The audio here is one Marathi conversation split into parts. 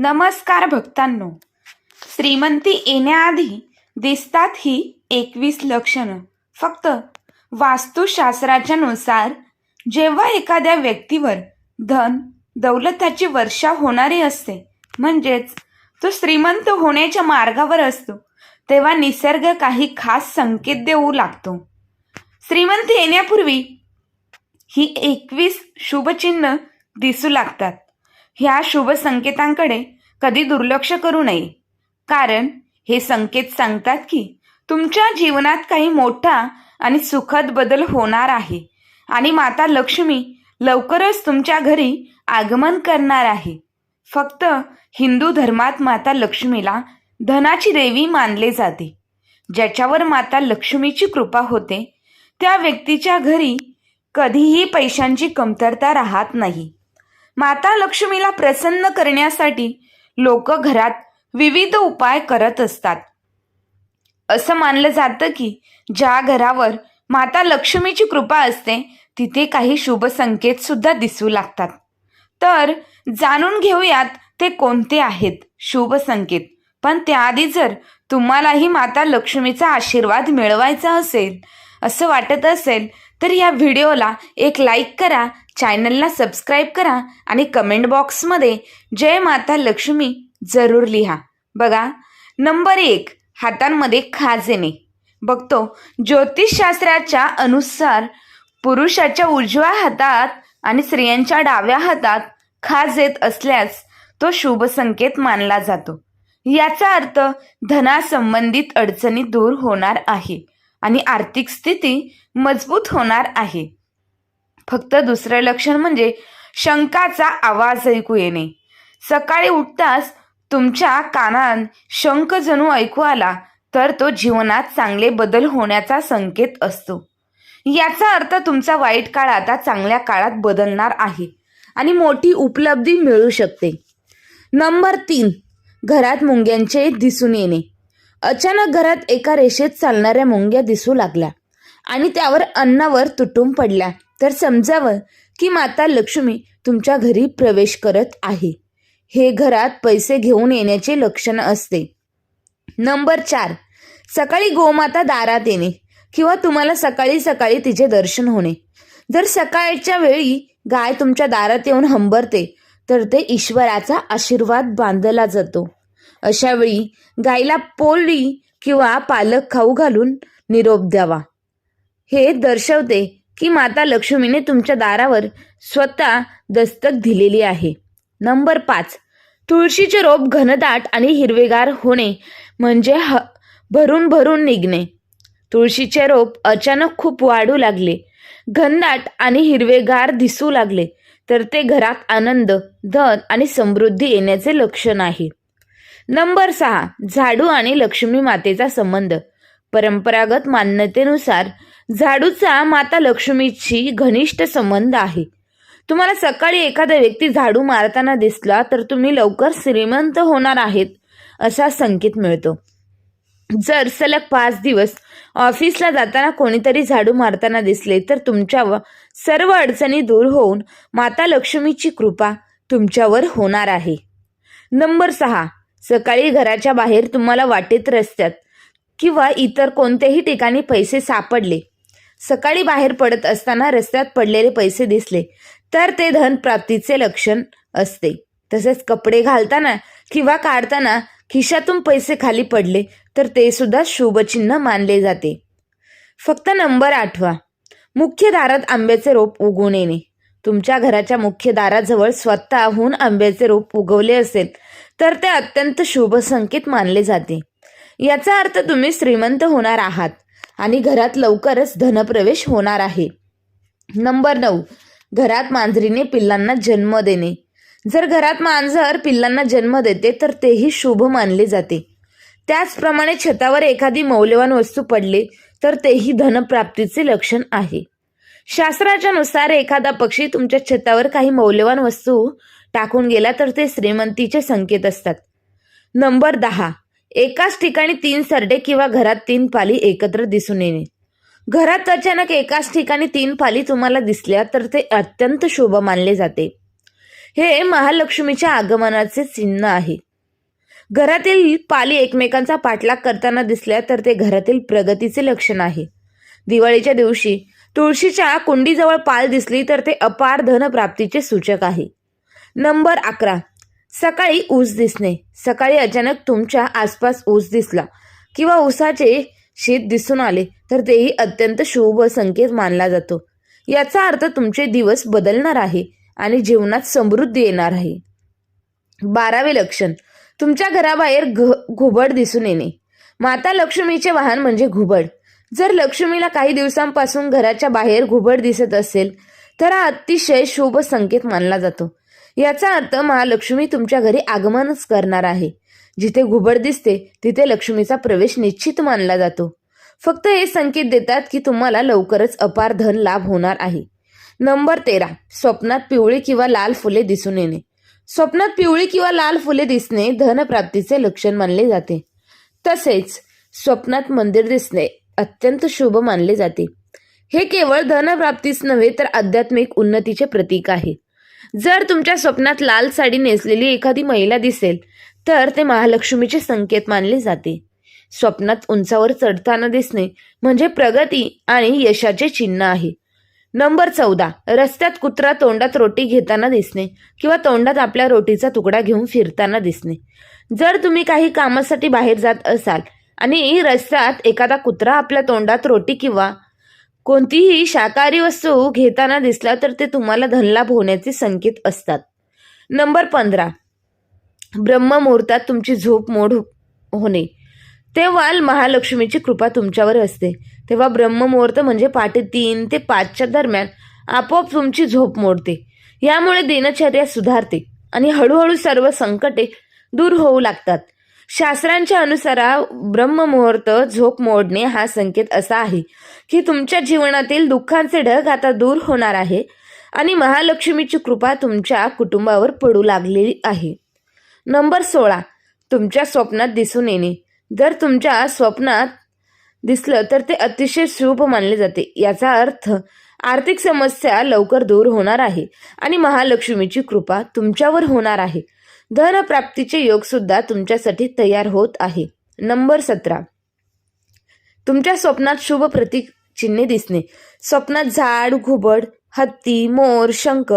नमस्कार भक्तांनो. श्रीमंती येण्याआधी दिसतात ही एकवीस लक्षणं. फक्त वास्तुशास्त्राच्या नुसार जेव्हा एखाद्या व्यक्तीवर धन दौलताची वर्षा होणारी असते म्हणजेच तो श्रीमंत होण्याच्या मार्गावर असतो तेव्हा निसर्ग काही खास संकेत देऊ लागतो. श्रीमंत येण्यापूर्वी ही एकवीस शुभचिन्ह दिसू लागतात. ह्या शुभ संकेतांकडे कधी दुर्लक्ष करू नये. कारण हे संकेत सांगतात की तुमच्या जीवनात काही मोठा आणि सुखद बदल होणार आहे आणि माता लक्ष्मी लवकरच तुमच्या घरी आगमन करणार आहे. फक्त हिंदू धर्मात माता लक्ष्मीला धनाची देवी मानले जाते. ज्याच्यावर माता लक्ष्मीची कृपा होते त्या व्यक्तीच्या घरी कधीही पैशांची कमतरता राहत नाही. माता लक्ष्मीला प्रसन्न करण्यासाठी लोक घरात विविध उपाय करत असतात. असं मानलं जातं की ज्या घरावर माता लक्ष्मीची कृपा असते तिथे काही शुभ संकेत सुद्धा दिसू लागतात. तर जाणून घेऊयात ते कोणते आहेत शुभ संकेत. पण त्याआधी जर तुम्हालाही माता लक्ष्मीचा आशीर्वाद मिळवायचा असेल असं वाटत असेल तर या व्हिडिओला एक लाईक करा चॅनलला सबस्क्राईब करा आणि कमेंट बॉक्समध्ये जय माता लक्ष्मी जरूर लिहा. बघा नंबर एक हातांमध्ये खाजेने. बघतो ज्योतिषशास्त्राच्या अनुसार पुरुषाच्या उजव्या हातात आणि स्त्रियांच्या डाव्या हातात खाज येत असल्यास तो शुभ संकेत मानला जातो. याचा अर्थ धनासंबंधित अडचणी दूर होणार आहे. आणि आर्थिक स्थिती मजबूत होणार आहे. फक्त दुसरं लक्षण म्हणजे शंकाचा आवाज ऐकू येणे. सकाळी उठताच तुमच्या कानात शंख जणू ऐकू आला तर तो जीवनात चांगले बदल होण्याचा संकेत असतो. याचा अर्थ तुमचा वाईट काळ आता चांगल्या काळात बदलणार आहे आणि मोठी उपलब्धी मिळू शकते. नंबर तीन घरात मुंग्यांचे दिसून येणे. अचानक घरात एका रेषेत चालणाऱ्या मुंग्या दिसू लागल्या आणि त्यावर अन्नावर तुटून पडल्या. तर समजावं की माता लक्ष्मी तुमच्या घरी प्रवेश करत आहे. हे घरात पैसे घेऊन येण्याचे लक्षण असते. नंबर चार. सकाळी गोमाता दारात येणे किंवा तुम्हाला सकाळी सकाळी तिचे दर्शन होणे. जर सकाळच्या वेळी गाय तुमच्या दारात येऊन हंबरते तर ते ईश्वराचा आशीर्वाद बांधला जातो. अशावेळी गायीला पोळी किंवा पालक खाऊ घालून निरोप द्यावा. हे दर्शवते की माता लक्ष्मीने तुमच्या दारावर स्वतः दस्तक दिलेली आहे. नंबर पाच. तुळशीचे रोप घनदाट आणि हिरवेगार होणे म्हणजे ह भरून भरून निघणे. तुळशीचे रोप अचानक खूप वाढू लागले. घनदाट आणि हिरवेगार दिसू लागले तर ते घरात आनंद धन आणि समृद्धी येण्याचे लक्षण आहे. नंबर सहा झाडू आणि लक्ष्मी मातेचा संबंध. परंपरागत मान्यतेनुसार झाडूचा माता लक्ष्मीची घनिष्ठ संबंध आहे. तुम्हाला सकाळी एखादा व्यक्ती झाडू मारताना दिसला तर तुम्ही लवकर श्रीमंत होणार आहेत असा संकेत मिळतो. जर सलग पाच दिवस ऑफिसला जाताना कोणीतरी झाडू मारताना दिसले तर तुमच्या सर्व अडचणी दूर होऊन माता लक्ष्मीची कृपा तुमच्यावर होणार आहे. नंबर सहा सकाळी घराच्या बाहेर तुम्हाला वाटेत रस्त्यात किंवा इतर कोणत्याही ठिकाणी पैसे सापडले. सकाळी बाहेर पडत असताना रस्त्यात पडलेले पैसे दिसले तर ते धन प्राप्तीचे लक्षण असते. तसेच कपडे घालताना किंवा काढताना खिशातून पैसे खाली पडले तर ते सुद्धा शुभचिन्ह मानले जाते. फक्त नंबर आठवा. मुख्य दारात आंब्याचे रोप उगवून येणे. तुमच्या घराच्या मुख्य दाराजवळ स्वतःहून आंब्याचे रोप उगवले असेल तर ते अत्यंत शुभ संकेत मानले जाते. याचा अर्थ तुम्ही श्रीमंत होणार आहात आणि घरात लवकरच धनप्रवेश होणार आहे. नंबर नऊ. घरात मांजरीने पिल्लांना जन्म देणे. जर घरात मांजर पिल्लांना जन्म देते तर तेही शुभ मानले जाते. त्याचप्रमाणे छतावर एखादी मौल्यवान वस्तू पडले तर तेही धनप्राप्तीचे लक्षण आहे. शास्त्राच्या नुसार एखादा पक्षी तुमच्या छतावर काही मौल्यवान वस्तू टाकून गेला तर ते श्रीमंतीचे संकेत असतात. नंबर दहा. एकाच ठिकाणी तीन सरडे किंवा घरात तीन पाली एकत्र दिसून येणे. घरात अचानक एकाच ठिकाणी तीन पाली तुम्हाला दिसल्या तर ते अत्यंत शुभ मानले जाते. हे महालक्ष्मीच्या आगमनाचे चिन्ह आहे. घरातील पाली एकमेकांचा पाठलाग करताना दिसल्या तर ते घरातील प्रगतीचे लक्षण आहे. दिवाळीच्या दिवशी तुळशीच्या कुंडीजवळ पाल दिसली तर ते अपार धनप्राप्तीचे सूचक आहे. नंबर अकरा. सकाळी ऊस दिसणे. सकाळी अचानक तुमच्या आसपास ऊस दिसला किंवा ऊसाचे शीत दिसून आले तर तेही अत्यंत शुभ संकेत मानला जातो. याचा अर्थ तुमचे दिवस बदलणार आहे आणि जीवनात समृद्धी येणार आहे. बारावे लक्षण. तुमच्या घराबाहेर घ घुबड दिसून येणे. माता लक्ष्मीचे वाहन म्हणजे घुबड. जर लक्ष्मीला काही दिवसांपासून घराच्या बाहेर घुबड दिसत असेल तर हा अतिशय शुभ संकेत मानला जातो. याचा अर्थ महालक्ष्मी तुमच्या घरी आगमनच करणार आहे. जिथे घुबड दिसते तिथे लक्ष्मीचा प्रवेश निश्चित मानला जातो. फक्त हे संकेत देतात की तुम्हाला लवकरच अपार धन लाभ होणार आहे. नंबर तेरा. स्वप्नात पिवळी किंवा लाल फुले दिसून येणे. स्वप्नात पिवळी किंवा लाल फुले दिसणे धनप्राप्तीचे लक्षण मानले जाते. तसेच स्वप्नात मंदिर दिसणे अत्यंत शुभ मानले जाते. हे केवळ धनप्राप्तीच नव्हे तर आध्यात्मिक उन्नतीचे प्रतीक आहे. जर तुमच्या स्वप्नात लाल साडी नेसलेली एखादी महिला दिसेल तर ते महालक्ष्मीचे संकेत मानले जाते. स्वप्नात उंचावर चढताना दिसणे म्हणजे प्रगती आणि यशाचे चिन्ह आहे. नंबर चौदा. रस्त्यात कुत्रा तोंडात रोटी घेताना दिसणे किंवा तोंडात आपल्या रोटीचा तुकडा घेऊन फिरताना दिसणे. जर तुम्ही काही कामासाठी बाहेर जात असाल आणि रस्त्यात एखादा कुत्रा आपल्या तोंडात रोटी किंवा कोणतीही शाकाहारी वस्तू घेताना दिसला तर ते तुम्हाला धनलाभ होण्याचे संकेत असतात. नंबर पंधरा. ब्रह्ममुहूर्तात तुमची झोप मोड होणे. तेव्हा महालक्ष्मीची कृपा तुमच्यावर असते. तेव्हा ब्रह्ममुहूर्त म्हणजे पहाटे तीन ते पाचच्या दरम्यान आपोआप तुमची झोप मोडते. यामुळे दिनचर्या सुधारते आणि हळूहळू सर्व संकटे दूर होऊ लागतात. शास्त्रांच्या अनुसार ब्रह्ममुहूर्त झोप मोडणे हा संकेत असा आहे की तुमच्या जीवनातील दुःखांचे ढग आता दूर होणार आहे आणि महालक्ष्मीची कृपा तुमच्या कुटुंबावर पडू लागलेली आहे. नंबर सोळा. तुमच्या स्वप्नात दिसून येणे. जर तुमच्या स्वप्नात दिसलं तर ते अतिशय शुभ मानले जाते. याचा अर्थ आर्थिक समस्या लवकर दूर होणार आहे आणि महालक्ष्मीची कृपा तुमच्यावर होणार आहे. धनप्राप्तीचे योग सुद्धा तुमच्यासाठी तयार होत आहे. नंबर सतरा. तुमच्या स्वप्नात शुभ प्रतीक चिन्हे दिसणे. स्वप्नात झाड घुबड हत्ती मोर शंख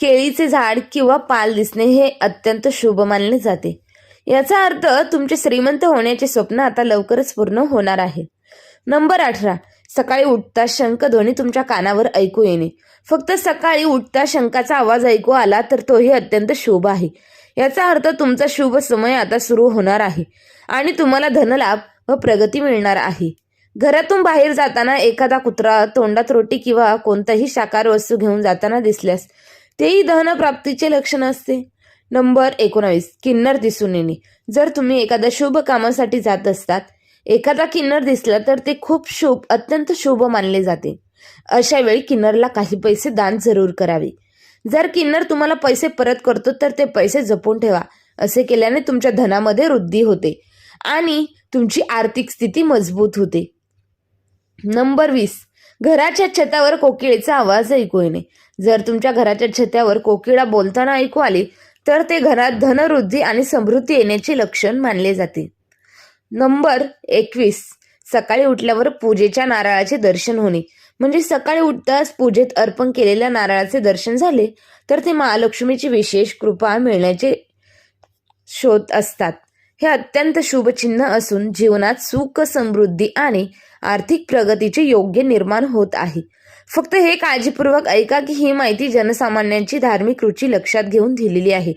केळीचे झाड किंवा पाल दिसणे हे अत्यंत शुभ मानले जाते. याचा अर्थ तुमचे श्रीमंत होण्याचे स्वप्न आता लवकरच पूर्ण होणार आहे. नंबर अठरा. सकाळी उठता शंखध्वनी तुमच्या कानावर ऐकू येणे. फक्त सकाळी उठता शंखाचा आवाज ऐकू आला तर तोही अत्यंत शुभ आहे. याचा अर्थ तुमचा शुभ समय आता सुरू होणार आहे आणि तुम्हाला धनलाभ व प्रगती मिळणार आहे. घरातून बाहेर जाताना एखादा कुत्रा तोंडात रोटी किंवा कोणताही शाकार वस्तू घेऊन जाताना दिसल्यास तेही धनप्राप्तीचे लक्षण असते. नंबर एकोणावीस. किन्नर दिसून येणे. जर तुम्ही एखाद्या शुभ कामासाठी जात असतात एखादा किन्नर दिसला तर ते खूप शुभ अत्यंत शुभ मानले जाते. अशा वेळी किन्नरला काही पैसे दान जरूर करावे. जर किन्नर तुम्हाला पैसे परत करतो तर ते पैसे जपून ठेवा. असे केल्याने तुमच्या धनामध्ये वृद्धी होते आणि तुमची आर्थिक स्थिती मजबूत होते. नंबर वीस. घराच्या छतावर कोकिळेचा आवाज ऐकू येणे. जर तुमच्या घराच्या छतावर कोकिळा बोलताना ऐकू आली तर ते घरात धनवृद्धी आणि समृद्धी येण्याचे लक्षण मानले जाते. नंबर एकवीस. सकाळी उठल्यावर पूजेच्या नारळाचे दर्शन होणे. म्हणजे सकाळी उठताच पूजेत अर्पण केलेल्या नारळाचे दर्शन झाले तर ते महालक्ष्मीची विशेष कृपा मिळण्याचे शोध असतात. हे अत्यंत शुभ चिन्ह असून जीवनात सुख समृद्धी आणि आर्थिक प्रगतीचे योग्य निर्माण होत आहे. फक्त हे काळजीपूर्वक ऐका की ही माहिती जनसामान्यांची धार्मिक रुची लक्षात घेऊन दिलेली आहे.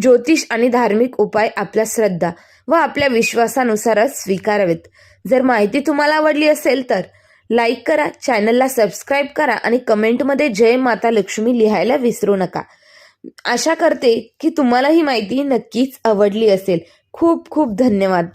ज्योतिष आणि धार्मिक उपाय आपल्या श्रद्धा व आपल्या विश्वासानुसारच स्वीकारावेत. जर माहिती तुम्हाला आवडली असेल तर लाईक करा चॅनलला सबस्क्राईब करा आणि कमेंटमध्ये जय माता लक्ष्मी लिहायला विसरू नका. आशा करते की तुम्हाला ही माहिती नक्कीच आवडली असेल. खूप खूप धन्यवाद.